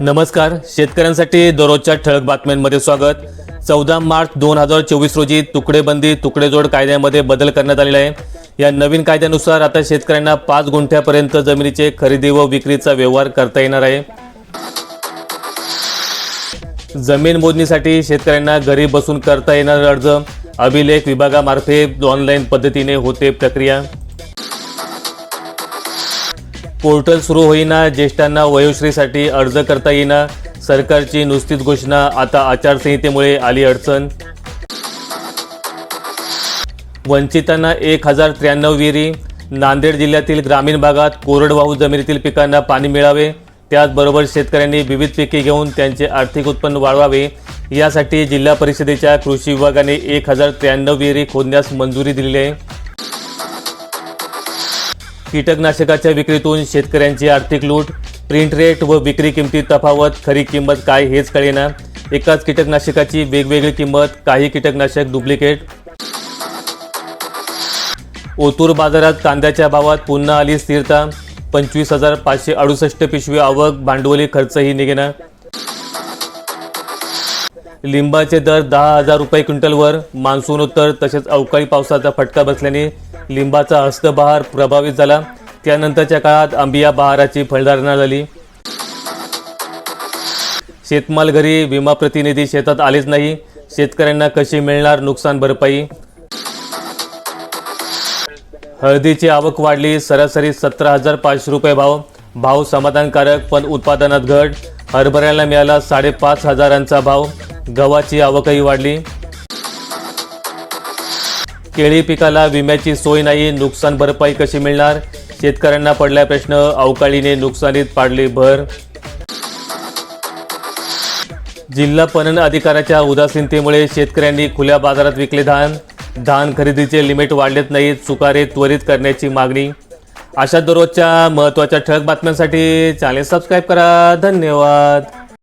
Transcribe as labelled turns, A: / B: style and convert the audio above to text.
A: नमस्कार. शेतकऱ्यांसाठी दररोजच्या ठळक बातम्यांमध्ये स्वागत. चौदा मार्च दोन हजार चोवीस रोजी तुकडेबंदी तुकडेजोड कायद्यामध्ये बदल करण्यात आलेला आहे. या नवीन कायद्यानुसार आता शेतकऱ्यांना पाच गुंठ्यापर्यंत जमिनीचे खरेदी व विक्रीचा व्यवहार करता येणार आहे. जमीन मोजणीसाठी शेतकऱ्यांना घरी बसून करता येणार अर्ज. अभिलेख विभागामार्फे ऑनलाईन पद्धतीने होते प्रक्रिया. पोर्टल सुरू होईना ज्येष्ठांना वयोश्रीसाठी अर्ज करता येईना सरकारची नुसतीच घोषणा आता आचारसंहितेमुळे आली अडचण. वंचितांना एक हजार त्र्याण्णव विहिरी नांदेड जिल्ह्यातील ग्रामीण भागात कोरडवाहू जमिनीतील पिकांना पाणी मिळावे त्याचबरोबर शेतकऱ्यांनी विविध पिके घेऊन त्यांचे आर्थिक उत्पन्न वाढवावे यासाठी जिल्हा परिषदेच्या कृषी विभागाने एक हजार त्र्याण्णव विहिरी खोदण्यास मंजुरी दिलेली आहे. कीटकनाशकाच्या विक्रीतून शेतकऱ्यांची आर्थिक लूट प्रिंट रेट व विक्री किमतीत तफावत खरी किंमत काय हेच कळेना. एकाच कीटकनाशकाची वेगवेगळी किंमत काही कीटकनाशक डुप्लिकेट. ओतूर बाजारात कांद्याच्या भावात पुन्हा आली स्थिरता. पंचवीस हजार पाचशे अडुसष्ट पिशवी आवक भांडवली खर्चही निघेना. लिंबाचे दर दहा हजार रुपये क्विंटलवर मान्सूनोत्तर तसेच अवकाळी पावसाचा फटका बसल्याने लिंबाचा हस्तबहार प्रभावित झाला. त्यानंतरच्या काळात आंबिया बहाराची फळधारणा झाली. शेतमाल घरी विमा प्रतिनिधी शेतात आलेच नाही. शेतकऱ्यांना कशी मिळणार नुकसान भरपाई? हळदीची आवक वाढली सरासरी सतरा हजार पाचशे रुपये भाव. भाव समाधानकारक पण उत्पादनात घट. हरभऱ्याला मिळाला साडेपाच हजारांचा भाव. गव्हाची आवकही वाढली. केळी पिकाला विम्याची सोय नाही नुकसान भरपाई कशी मिळणार? शेतकऱ्यांना पडला प्रश्न अवकाळीने नुकसानीत पाडली भर. जिल्हा पणन अधिकाऱ्याच्या उदासीनतेमुळे शेतकऱ्यांनी खुल्या बाजारात विकले धान. धान खरेदीचे लिमिट वाढलेत नाहीत चुकारे त्वरित करण्याची मागणी. अशा दररोजच्या महत्त्वाच्या ठळक बातम्यांसाठी चॅनेल सबस्क्राईब करा. धन्यवाद.